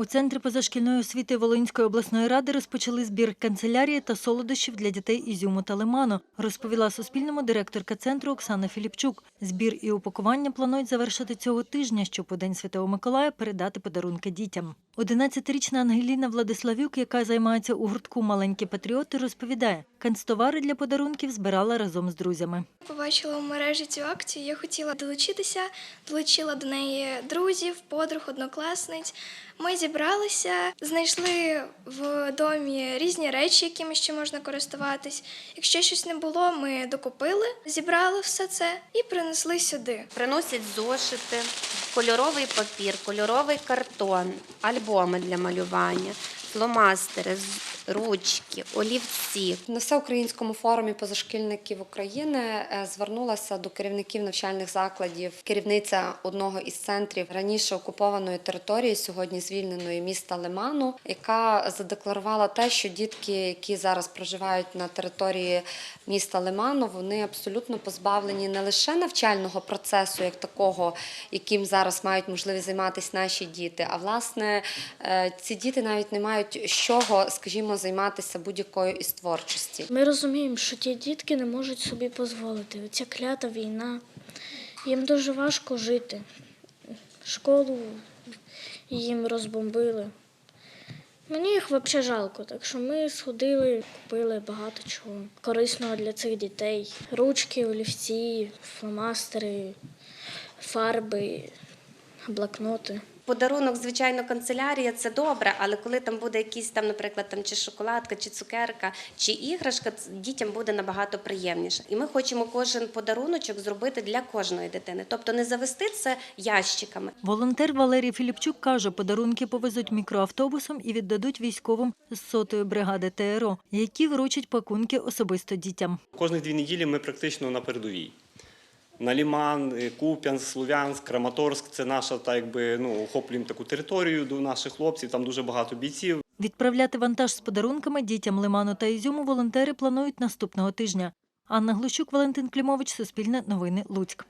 У центрі позашкільної освіти Волинської обласної ради розпочали збір канцелярії та солодощів для дітей Ізюму та Лиману, розповіла Суспільному директорка центру Оксана Філіпчук. Збір і упакування планують завершити цього тижня, щоб у День Святого Миколая передати подарунки дітям. 11-річна Ангеліна Владиславюк, яка займається у гуртку Маленькі патріоти, розповідає, канцтовари для подарунків збирала разом з друзями. Побачила в мережі цю акцію. Я хотіла долучитися, долучила до неї друзів, подруг, однокласниць. Ми зібралися, знайшли в домі різні речі, якими ще можна користуватись. Якщо щось не було, ми докупили, зібрали все це і принесли сюди. Приносять зошити, кольоровий папір, кольоровий картон, альбоми для малювання, фломастери, ручки, олівці. На всеукраїнському форумі позашкільників України е, звернулася до керівників навчальних закладів керівниця одного із центрів раніше окупованої території, сьогодні звільненої міста Лиману, яка задекларувала те, що дітки, які зараз проживають на території міста Лиману, вони абсолютно позбавлені не лише навчального процесу, як такого, яким зараз мають можливість займатися наші діти, а власне е, ці діти навіть не мають з чого, скажімо, займатися будь-якою із творчості. Ми розуміємо, що ті дітки не можуть собі дозволити. Ця клята війна. Їм дуже важко жити. Школу їм розбомбили. Мені їх взагалі жалко, так що ми сходили, купили багато чого корисного для цих дітей: ручки, олівці, фломастери, фарби, блокноти. Подарунок, звичайно, канцелярія це добре, але коли там буде якийсь там, наприклад, там чи шоколадка, чи цукерка, чи іграшка, дітям буде набагато приємніше. І ми хочемо кожен подаруночок зробити для кожної дитини, тобто не завести це ящиками. Волонтер Валерій Філіпчук каже, подарунки повезуть мікроавтобусом і віддадуть військовим з сотої бригади ТРО, які вручать пакунки особисто дітям. Кожних дві неділі ми практично на передовій. На Ліман, е, Куп'янськ, Слов'янськ, Краматорськ це наша, так якби ну, охоплюємо таку територію до наших хлопців, там дуже багато бійців. Відправляти вантаж з подарунками дітям Лиману та Ізюму волонтери планують наступного тижня. Анна Глущук, Валентин Клімович, Суспільне новини, Луцьк.